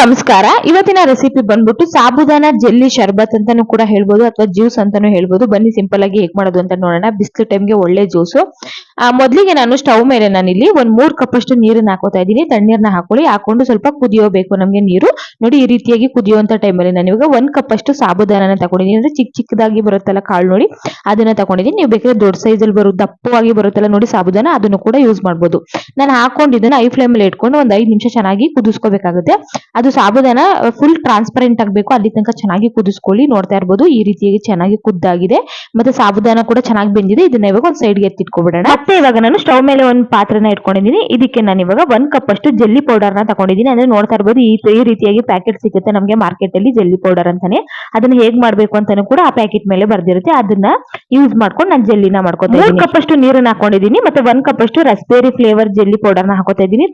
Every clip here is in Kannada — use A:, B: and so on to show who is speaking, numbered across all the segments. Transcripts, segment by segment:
A: ನಮಸ್ಕಾರ. ಇವತ್ತಿನ ರೆಸಿಪಿ ಬಂದ್ಬಿಟ್ಟು ಸಾಬುದಾನ ಜೆಲ್ಲಿ ಶರ್ಬತ್ ಅಂತಾನು ಕೂಡ ಹೇಳ್ಬೋದು ಅಥವಾ ಜ್ಯೂಸ್ ಅಂತಾನು ಹೇಳ್ಬೋದು. ಬನ್ನಿ ಸಿಂಪಲ್ ಆಗಿ ಹೇಗ್ ಮಾಡೋದು ಅಂತ ನೋಡೋಣ. ಬಿಸಿಲು ಟೈಮ್ಗೆ ಒಳ್ಳೆ ಜ್ಯೂಸು. ಮೊದಲಿಗೆ ನಾನು ಸ್ಟವ್ ಮೇಲೆ ನಾನಿಲ್ಲಿ ಒಂದ್ ಮೂರ್ ಕಪ್ ಅಷ್ಟು ನೀರನ್ನ ಹಾಕೋತಾ ಇದ್ದೀನಿ. ತಣ್ಣೀರ್ನ ಹಾಕೊಳ್ಳಿ. ಹಾಕೊಂಡು ಸ್ವಲ್ಪ ಕುದಿಯೋಬೇಕು ನಮ್ಗೆ ನೀರು. ನೋಡಿ ಈ ರೀತಿಯಾಗಿ ಕುದಿಯುವಂತ ಟೈಮಲ್ಲಿ ನಾನು ಇವಾಗ ಒಂದ್ ಕಪ್ ಅಷ್ಟು ಸಾಬುದಾನ ತಗೊಂಡಿದ್ದೀನಿ. ಅಂದ್ರೆ ಚಿಕ್ಕ ಚಿಕ್ಕದಾಗಿ ಬರುತ್ತಲ್ಲ ಕಾಳು ನೋಡಿ, ಅದನ್ನ ತಗೊಂಡಿದ್ದೀನಿ. ನೀವು ಬೇಕಾದ್ರೆ ದೊಡ್ಡ ಸೈಜ್ ಅಲ್ಲಿ ಬರೋ, ದಪ್ಪವಾಗಿ ಬರುತ್ತಲ್ಲ ನೋಡಿ ಸಾಬುದಾನ, ಅದನ್ನು ಕೂಡ ಯೂಸ್ ಮಾಡ್ಬೋದು. ನಾನು ಹಾಕೊಂಡಿದ್ದನ್ನ ಐ ಫ್ಲೇಮ್ ಅಲ್ಲಿ ಇಟ್ಕೊಂಡು ಒಂದ್ ಐದು ನಿಮಿಷ ಚೆನ್ನಾಗಿ ಕುದಿಸ್ಕೋಬೇಕಾಗುತ್ತೆ. ಅದು ಸಾಬುದಾನ ಫುಲ್ ಟ್ರಾನ್ಸ್ಪರೆಂಟ್ ಆಗಬೇಕು. ಅಲ್ಲಿ ತನಕ ಚೆನ್ನಾಗಿ ಕುದಿಸ್ಕೊಳ್ಳಿ. ನೋಡ್ತಾ ಇರ್ಬೋದು ಈ ರೀತಿಯಾಗಿ ಚೆನ್ನಾಗಿ ಕುದ್ದಾಗಿದೆ. ಮತ್ತೆ ಸಾಬುದಾನ ಕೂಡ ಚೆನ್ನಾಗಿ ಬೆಂದಿದೆ. ಇದನ್ನ ಇವಾಗ ಒಂದು ಸೈಡ್ಗೆ ಎತ್ತಿಟ್ಕೊಬಿಡೋಣ. ಮತ್ತೆ ಇವಾಗ ನಾನು ಸ್ಟವ್ ಮೇಲೆ ಒಂದು ಪಾತ್ರನ ಇಟ್ಕೊಂಡಿದ್ದೀನಿ. ಇದಕ್ಕೆ ನಾನು ಇವಾಗ ಒಂದ್ ಕಪ್ ಅಷ್ಟು ಜೆಲ್ಲಿ ಪೌಡರ್ನ ತಗೊಂಡಿದ್ದೀನಿ ಅಂದ್ರೆ ನೋಡ್ತಾ ಇರ್ಬೋದು ಈ ರೀತಿಯಾಗಿ ಪ್ಯಾಕೆಟ್ ಸಿಗುತ್ತೆ ನಮಗೆ ಮಾರ್ಕೆಟ್ ಅಲ್ಲಿ ಜೆಲ್ಲಿ ಪೌಡರ್ ಅಂತಾನೆ. ಅದನ್ನ ಹೇಗ್ ಮಾಡ್ಬೇಕು ಅಂತಾನು ಕೂಡ ಆ ಪ್ಯಾಕೆಟ್ ಮೇಲೆ ಬರ್ದಿರುತ್ತೆ. ಅದನ್ನ ಯೂಸ್ ಮಾಡ್ಕೊಂಡು ನಾನು ಜಲ್ಲಿನ ಮಾಡ್ಕೊತೀನಿ ಒಂದ್ ಕಪ್ ಅಷ್ಟು ನೀರನ್ನ ಹಾಕೊಂಡಿದ್ದೀನಿ. ಮತ್ತೆ ಒಂದ್ ಕಪ್ ಅಷ್ಟು ರಸ್ಬೇರಿ ಫ್ಲೇವರ್ ಜೆಲ್ಲಿ ಪೌಡರ್ನ ಹಾಕೋತಾ ಇದ್ದೀನಿ.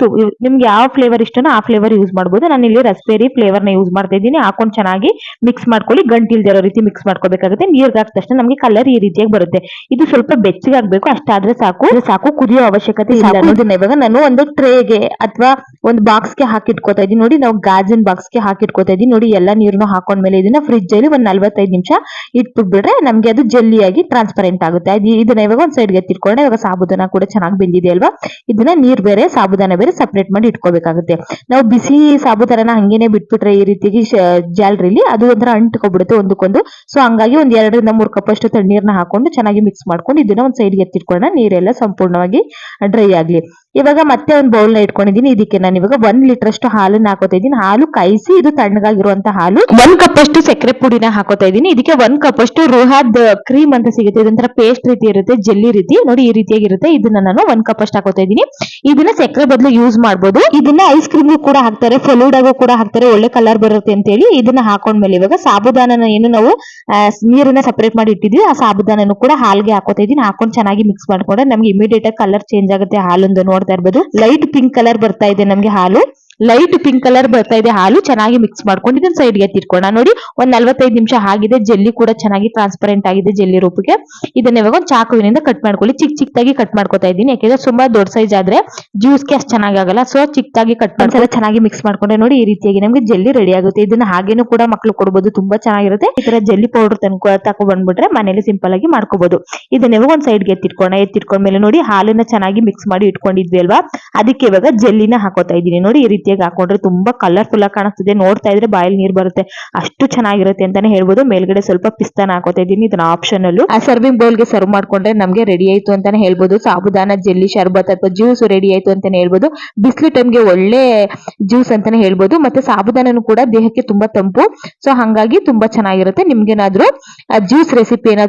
A: ನಿಮ್ಗೆ ಯಾವ ಫ್ಲೇವರ್ ಇಷ್ಟನೋ ಆ ಫ್ಲೇವರ್ ಯೂಸ್ ಮಾಡಬಹುದು ನಾನು ಇಲ್ಲಿ ರಸ್ಬೇರಿ ಫ್ಲೇವರ್ನ ಯೂಸ್ ಮಾಡ್ತಾ ಇದ್ದೀನಿ. ಹಾಕೊಂಡು ಚೆನ್ನಾಗಿ ಮಿಕ್ಸ್ ಮಾಡ್ಕೊಳ್ಳಿ. ಗಂಟಿಲ್ದಿರೋ ರೀತಿ ಮಿಕ್ಸ್ ಮಾಡ್ಕೋಬೇಕಾಗುತ್ತೆ. ನೀರ್ಗೆ ಹಾಕಿದ ತಕ್ಷಣ ನಮಗೆ ಕಲರ್ ಈ ರೀತಿಯಾಗಿ ಬರುತ್ತೆ. ಇದು ಸ್ವಲ್ಪ ಬೆಚ್ಚಗಾಗ್ಬೇಕು. ಅಷ್ಟಾದ್ರೆ ಸಾಕು. ಸಾಕು ಕುದಿಯೋ ಅವಶ್ಯಕತೆ ಇಲ್ಲ. ಇವಾಗ ನಾನು ಒಂದು ಟ್ರೇಗೆ ಅಥವಾ ಒಂದು ಬಾಕ್ಸ್ಗೆ ಹಾಕಿಟ್ಕೋತಾ ಇದ್ದೀನಿ. ನೋಡಿ ನಾವು ಗಾಜಿನ ಬಾಕ್ಸ್ಗೆ ಹಾಕಿಟ್ಕೋತಾ ಇದ್ದೀನಿ. ನೋಡಿ ಎಲ್ಲ ನೀರನ್ನು ಹಾಕೊಂಡ್ಮೇಲೆ ಇದನ್ನ ಫ್ರಿಜ್ ಅಲ್ಲಿ ಒಂದ್ ನಲ್ವತ್ತೈದು ನಿಮಿಷ ಇಟ್ಬಿಟ್ಬಿಟ್ರೆ ನಮ್ಗೆ ಅದು ಜೆಲ್ಲಿಯಾಗಿ ಟ್ರಾನ್ಸ್ಪರೆಂಟ್ ಆಗುತ್ತೆ. ಅದು ಇದನ್ನ ಇವಾಗ ಒಂದ್ ಸೈಡ್ಗೆ ಎತ್ತಿಟ್ಕೊಂಡೆ ಇವಾಗ ಸಾಬುದಾನ ಕೂಡ ಚೆನ್ನಾಗಿ ಬೆಂದಿದೆ ಅಲ್ವಾ? ಇದನ್ನ ನೀರ್ ಬೇರೆ ಸಾಬುದಾನ ಬೇರೆ ಸಪ್ರೇಟ್ ಮಾಡಿ ಇಟ್ಕೋಬೇಕಾಗುತ್ತೆ. ನಾವು ಬಿಸಿ ಸಾಬುದಾನ ಹಂಗೇನೆ ಬಿಟ್ಬಿಟ್ರೆ ಈ ರೀತಿಗೆ ಜಾಲರಿಲಿ ಅದು ಒಂಥರ ಅಂಟ್ಕೊಬಿಡುತ್ತೆ ಒಂದಕ್ಕೊಂದು. ಸೊ ಹಂಗಾಗಿ ಒಂದ್ ಎರಡರಿಂದ ಮೂರ್ ಕಪ್ ಅಷ್ಟು ತಣ್ಣೀರ್ನ ಹಾಕೊಂಡು ಚೆನ್ನಾಗಿ ಮಿಕ್ಸ್ ಮಾಡ್ಕೊಂಡು ಇದನ್ನ ಒಂದ್ ಸೈಡ್ಗೆ ಎತ್ತಿಟ್ಕೊಳ್ಳೋಣ. ನೀರೆಲ್ಲ ಸಂಪೂರ್ಣವಾಗಿ ಡ್ರೈ ಆಗ್ಲಿ. ಇವಾಗ ಮತ್ತೆ ಒಂದು ಬೌಲ್ನ ಇಟ್ಕೊಂಡಿದ್ದೀನಿ ಇದಕ್ಕೆ ನಾನು ಇವಾಗ ಒಂದ್ ಲೀಟರ್ ಅಷ್ಟು ಹಾಲನ್ನ ಹಾಕೋತಾ ಇದ್ದೀನಿ. ಹಾಲು ಕಾಯಿಸಿ ಇದು ತಣ್ಣಗಾಗಿರುವಂತ ಹಾಲು. ಒಂದ್ ಕಪ್ ಅಷ್ಟು ಸಕ್ಕರೆ ಪುಡಿನ ಹಾಕೋತಾ ಇದ್ದೀನಿ. ಇದಕ್ಕೆ ಒಂದ್ ಕಪ್ ಅಷ್ಟು ರೋಹಾದ್ ಕ್ರೀಮ್ ಅಂತ ಸಿಗುತ್ತೆ. ಇದೊಂಥರ ಪೇಸ್ಟ್ ರೀತಿ ಇರುತ್ತೆ ಜೆಲ್ಲಿ ರೀತಿ. ನೋಡಿ ಈ ರೀತಿಯಾಗಿರುತ್ತೆ. ಇದನ್ನ ನಾನು ಒಂದ್ ಕಪ್ ಅಷ್ಟು ಹಾಕೋತಾ ಇದ್ದೀನಿ. ಇದನ್ನ ಸಕ್ಕರೆ ಬದಲು ಯೂಸ್ ಮಾಡಬಹುದು ಇದನ್ನ ಐಸ್ ಕ್ರೀಮ್ ಕೂಡ ಹಾಕ್ತಾರೆ. ಫಲೂಡಾಗೂ ಕೂಡ ಹಾಕ್ತಾರೆ. ಒಳ್ಳೆ ಕಲರ್ ಬರುತ್ತೆ ಅಂತ ಹೇಳಿ ಇದನ್ನ ಹಾಕೊಂಡ್ಮೇಲೆ ಇವಾಗ ಸಾಬುದಾನನ ಏನು ನಾವು ನೀರನ್ನ ಸಪರೇಟ್ ಮಾಡಿ ಇಟ್ಟಿದ್ವಿ. ಆ ಸಾಬುದಾನನು ಕೂಡ ಹಾಲ್ಗೆ ಹಾಕೋತಾ ಇದೀನಿ ಹಾಕೊಂಡು ಚೆನ್ನಾಗಿ ಮಿಕ್ಸ್ ಮಾಡ್ಕೊಂಡ್ರೆ ನಮ್ಗೆ ಇಮಿಡಿಯೇಟ್ ಆಗಿ ಕಲರ್ ಚೇಂಜ್ ಆಗುತ್ತೆ ಹಾಲೊಂದು ನೋಡ್ತಾ ಇರ್ಬೋದು ಲೈಟ್ ಪಿಂಕ್ ಕಲರ್ ಬರ್ತಾ ಇದೆ ನಮ್ಗೆ ಹಾಲು. ಲೈಟ್ ಪಿಂಕ್ ಕಲರ್ ಬರ್ತಾ ಇದೆ. ಹಾಲು ಚೆನ್ನಾಗಿ ಮಿಕ್ಸ್ ಮಾಡ್ಕೊಂಡು ಇದನ್ನ ಸೈಡ್ಗೆ ಎತ್ತಿಟ್ಕೊಳ್ಳೋಣ. ನೋಡಿ ಒಂದ್ ನಲ್ವತ್ತೈದು ನಿಮಿಷ ಆಗಿದೆ. ಜೆಲ್ಲಿ ಕೂಡ ಚೆನ್ನಾಗಿ ಟ್ರಾನ್ಸ್ಪರೆಂಟ್ ಆಗಿದೆ ಜೆಲ್ಲಿ ರೂಪಕ್ಕೆ ಇದನ್ನ ಇವಾಗ ಒಂದು ಚಾಕುವಿನಿಂದ ಕಟ್ ಮಾಡ್ಕೊಳ್ಳಿ. ಚಿಕ್ಕ ಚಿಕ್ಕದಾಗಿ ಕಟ್ ಮಾಡ್ಕೊತಾ ಇದ್ದೀನಿ. ಯಾಕೆಂದ್ರೆ ತುಂಬಾ ದೊಡ್ಡ ಸೈಜ್ ಆದ್ರೆ ಜ್ಯೂಸ್ಗೆ ಅಷ್ಟು ಚೆನ್ನಾಗಿ ಆಗಲ್ಲ. ಸೊ ಚಿಕ್ಕದಾಗಿ ಕಟ್ ಮಾಡ್ಕೊಂಡು ಚೆನ್ನಾಗಿ ಮಿಕ್ಸ್ ಮಾಡ್ಕೊಂಡ್ರೆ ನೋಡಿ ಈ ರೀತಿಯಾಗಿ ನಮ್ಗೆ ಜೆಲ್ಲಿ ರೆಡಿ ಆಗುತ್ತೆ. ಇದನ್ನ ಹಾಗೇನು ಕೂಡ ಮಕ್ಳು ಕೊಡಬಹುದು ತುಂಬಾ ಚೆನ್ನಾಗಿರುತ್ತೆ. ಈ ತರ ಜೆಲ್ಲಿ ಪೌಡರ್ ತನ್ಕೊ ತಗೊಂಡ್ಬಿಟ್ರೆ ಬಂದ್ಬಿಟ್ರೆ ಮನೇಲಿ ಸಿಂಪಲ್ ಆಗಿ ಮಾಡ್ಕೋಬಹುದು ಇದನ್ನ ಇವಾಗ ಒಂದ್ ಸೈಡ್ಗೆ ಎತ್ತಿಟ್ಕೋಣ ಎತ್ತಿಟ್ಕೊಂಡ್ಮೇಲೆ ನೋಡಿ ಹಾಲನ್ನ ಚೆನ್ನಾಗಿ ಮಿಕ್ಸ್ ಮಾಡಿ ಇಟ್ಕೊಂಡಿದ್ವಿ ಅಲ್ವಾ? ಅದಕ್ಕೆ ಇವಾಗ ಜೆಲ್ಲಿನ ಹಾಕೋತಾ ಇದೀನಿ ನೋಡಿ ಈ ರೀತಿಯಾಗಿ ಹಾಕೊಂಡ್ರೆ ತುಂಬಾ ಕಲರ್ಫುಲ್ ಆಗಿ ಕಾಣಿಸ್ತಿದೆ. ನೋಡ್ತಾ ಇದ್ರೆ ಬಾಯಲ್ಲಿ ನೀರ್ ಬರುತ್ತೆ. ಅಷ್ಟು ಚೆನ್ನಾಗಿರುತ್ತೆ ಅಂತಾನೆ ಹೇಳ್ಬೋದು. ಮೇಲ್ಗಡೆ ಸ್ವಲ್ಪ ಪಿಸ್ತಾನ ಹಾಕೋತಾ ಇದ್ದೀನಿ. ಇದನ್ನ ಆಪ್ಷನ್ ಅಲ್ಲೂ. ಆ ಸರ್ವಿಂಗ್ ಬೌಲ್ಗೆ ಸರ್ವ್ ಮಾಡ್ಕೊಂಡ್ರೆ ನಮ್ಗೆ ರೆಡಿ ಆಯ್ತು ಅಂತಾನೆ ಹೇಳ್ಬೋದು. ಸಾಬುದಾನ, ಜೆಲ್ಲಿ, ಶರ್ಬತ್ ಅಥವಾ ಜ್ಯೂಸ್ ರೆಡಿ ಆಯ್ತು ಅಂತಾನೆ ಹೇಳ್ಬೋದು. ಬಿಸಿಲು ಟೈಮ್ಗೆ ಒಳ್ಳೆ ಜ್ಯೂಸ್ ಅಂತಾನೆ ಹೇಳ್ಬೋದು. ಮತ್ತೆ ಸಾಬುದಾನನು ಕೂಡ ದೇಹಕ್ಕೆ ತುಂಬಾ ತಂಪು. ಸೊ ಹಂಗಾಗಿ ತುಂಬಾ ಚೆನ್ನಾಗಿರುತ್ತೆ. ನಿಮ್ಗೇನಾದ್ರೂ ಜ್ಯೂಸ್ ರೆಸಿಪಿ ಏನಾದ್ರು